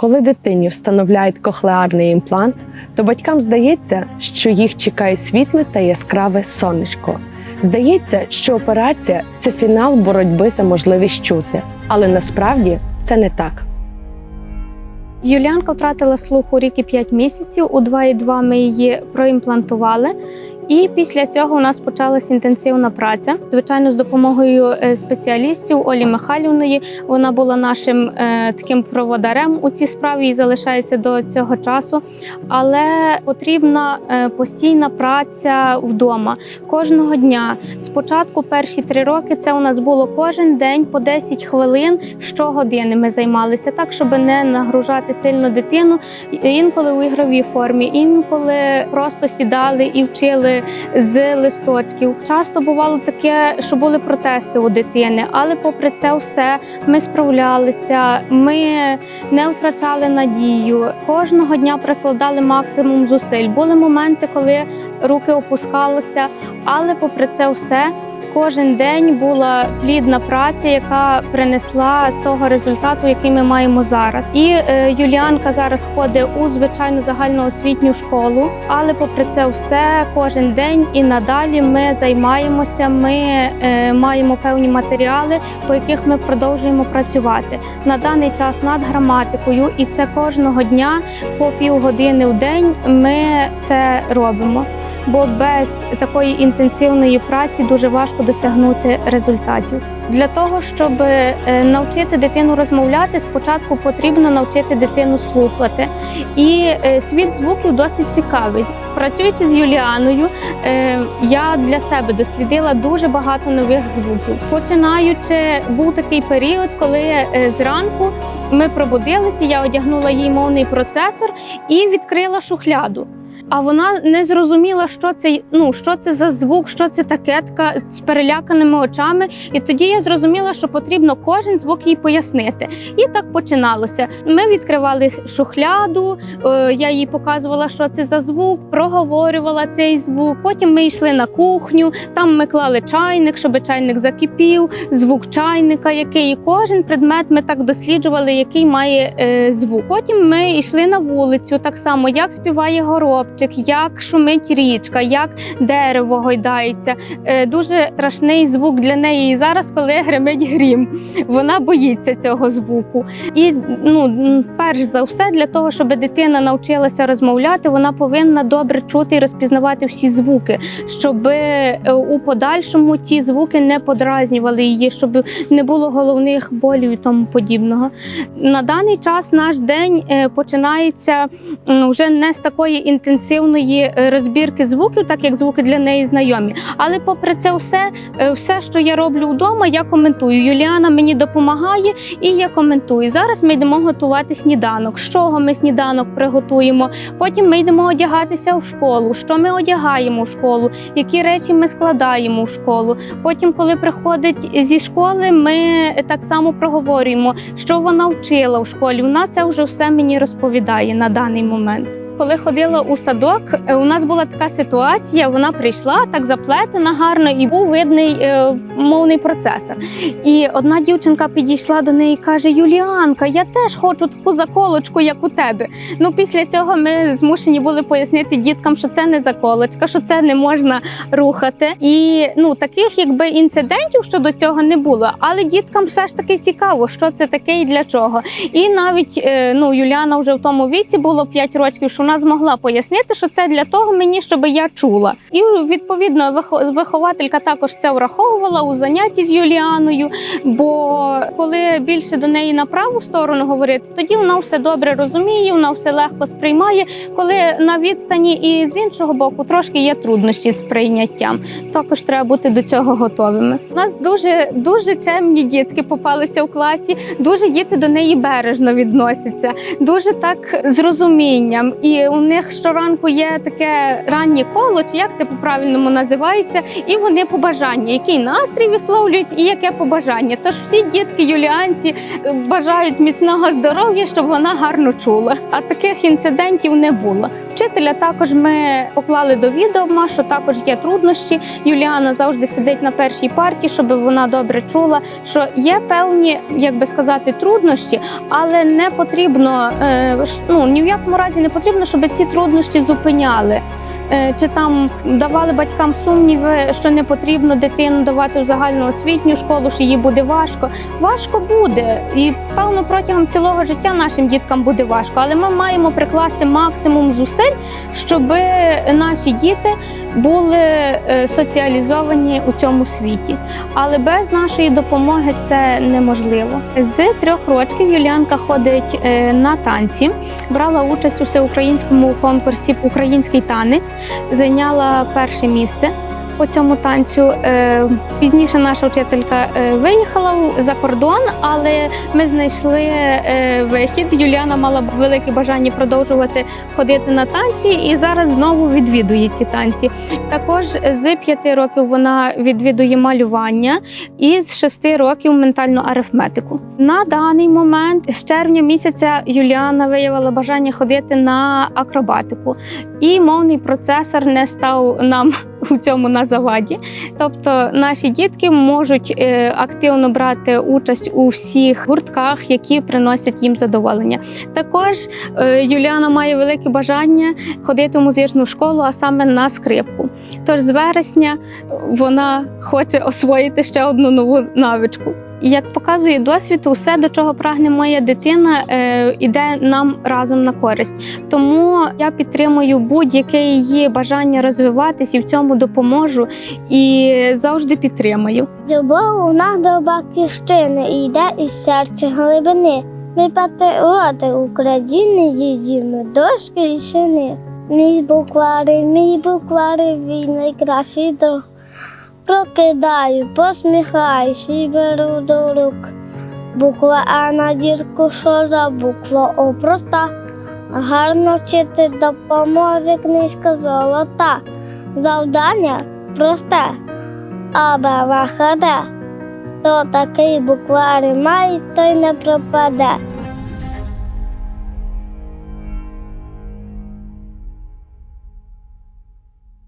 Коли дитині встановляють кохлеарний імплант, то батькам здається, що їх чекає світле та яскраве сонечко. Здається, що операція це фінал боротьби за можливість чути, але насправді це не так. Юліанка втратила слух у рік і 5 місяців. У 2,2 ми її проімплантували. І після цього у нас почалась інтенсивна праця. Звичайно, з допомогою е, спеціалістів Олі Михайлівної. Вона була нашим е, таким проводарем у цій справі і залишається до цього часу. Але потрібна е, постійна праця вдома кожного дня. Спочатку перші три роки це у нас було кожен день по 10 хвилин щогодини. Ми займалися так, щоб не нагружати сильно дитину. Інколи у ігровій формі, інколи просто сідали і вчили з листочків. Часто бувало таке, що були протести у дитини, але попри це все ми справлялися. Ми не втрачали надію. Кожного дня прикладали максимум зусиль. Були моменти, коли руки опускалися, але попри це все. Кожен день була плідна праця, яка принесла того результату, який ми маємо зараз. І е, Юліанка зараз ходить у звичайну загальноосвітню школу. Але попри це все, кожен день і надалі ми займаємося. Ми е, маємо певні матеріали, по яких ми продовжуємо працювати на даний час над граматикою, і це кожного дня по півгодини в день ми це робимо бо без такої інтенсивної праці дуже важко досягнути результатів. Для того щоб е, навчити дитину розмовляти, спочатку потрібно навчити дитину слухати. І е, світ звуків досить цікавий. Працюючи з Юліаною, е, я для себе дослідила дуже багато нових звуків. Починаючи, був такий період, коли зранку ми пробудилися, я одягнула їй мовний процесор і відкрила шухляду. А вона не зрозуміла, що це ну що це за звук, що це таке така з переляканими очами. І тоді я зрозуміла, що потрібно кожен звук їй пояснити. І так починалося. Ми відкривали шухляду, е, я їй показувала, що це за звук, проговорювала цей звук. Потім ми йшли на кухню, там ми клали чайник, щоб чайник закипів, звук чайника, який і кожен предмет ми так досліджували, який має е, звук. Потім ми йшли на вулицю, так само як співає горобчик, як шумить річка, як дерево гойдається. Е, Дуже страшний звук для неї і зараз, коли гримить грім. Вона боїться цього звуку. І ну, перш за все, для того, щоб дитина навчилася розмовляти, вона повинна добре чути і розпізнавати всі звуки, щоб е, у подальшому ті звуки не подразнювали її, щоб не було головних болів і тому подібного. На даний час наш день е, починається вже не з такої інтенсивної е, розбірки звуків, так як звуки для неї знайомі. Але попри це все, е, все, що я роблю вдома, я коментую. Юліана мені допомагає і я коментую. Зараз ми йдемо готувати сніданок. З чого ми сніданок приготуємо? Потім ми йдемо одягатися в школу. Що ми одягаємо в школу? Які речі ми складаємо в школу? Потім, коли приходить зі школи, ми так само проговорюємо, що вона вчила в школі. Вона це вже все мені розповідає на даний момент. Коли ходила у садок, е, у нас була така ситуація. Вона прийшла так заплетена гарно, і був видний е, мовний процесор. І одна дівчинка підійшла до неї і каже: Юліанка, я теж хочу таку заколочку, як у тебе. Ну після цього ми змушені були пояснити діткам, що це не заколочка, що це не можна рухати. І ну таких якби інцидентів щодо цього не було. Але діткам все ж таки цікаво, що це таке і для чого. І навіть е, ну Юліана вже в тому віці було 5 років, що вона змогла пояснити, що це для того мені, щоб я чула. І відповідно вихователька також це враховувала у занятті з Юліаною. Бо коли більше до неї на праву сторону говорити, тоді вона все добре розуміє, вона все легко сприймає. Коли на відстані і з іншого боку трошки є труднощі з прийняттям. Також треба бути до цього готовими. У нас дуже дуже чемні дітки попалися у класі. Дуже діти до неї бережно відносяться, дуже так з розумінням. І у них щоранку є таке раннє коло, чи як це по правильному називається, і вони побажання, який настрій настрій висловлюють і яке побажання. Тож всі дітки юліанці е, бажають міцного здоров'я, щоб вона гарно чула. А таких інцидентів не було. Вчителя також ми поклали до відома, що також є труднощі. Юліана завжди сидить на першій парті, щоб вона добре чула. Що є певні, як би сказати, труднощі, але не потрібно е, ну ні в якому разі не потрібно, щоб ці труднощі зупиняли. Е, Чи там давали батькам сумніви, що не потрібно дитину давати в загальну освітню школу, що їй буде важко. Важко буде, і певно протягом цілого життя нашим діткам буде важко. Але ми маємо прикласти максимум зусиль, щоб наші діти були е, соціалізовані у цьому світі. Але без нашої допомоги це неможливо. З трьох років Юліанка ходить е, на танці, брала участь у всеукраїнському конкурсі Український танець, зайняла перше місце. По цьому танцю Е, пізніше наша вчителька е, виїхала за кордон, але ми знайшли е, вихід. Юліана мала велике бажання продовжувати ходити на танці і зараз знову відвідує ці танці. Також з п'яти років вона відвідує малювання і з шести років ментальну арифметику. На даний момент з червня місяця Юліана виявила бажання ходити на акробатику, і мовний процесор не став нам у цьому на заваді. Тобто наші дітки можуть е, активно брати участь у всіх гуртках, які приносять їм задоволення. Також е, Юліана має велике бажання ходити в музичну школу, а саме на скрипку. Тож з вересня вона хоче освоїти ще одну нову навичку. І Як показує досвід, усе, до чого прагне моя дитина, е, іде нам разом на користь. Тому я підтримую будь-яке її бажання розвиватись і в цьому допоможу і завжди підтримую. Любов у нас до батьківщини і йде із серця глибини. Ми патріоти України їдімо дошки і сини. Мій буквари, мій буквари, він найкращий друг. Прокидаю, посміхаюсь і беру до рук. Буква А на дірку шора, буква О проста. Гарно вчити допоможе книжка золота. Завдання просте. Аба вахаде, хто такий буквари має, той не пропаде.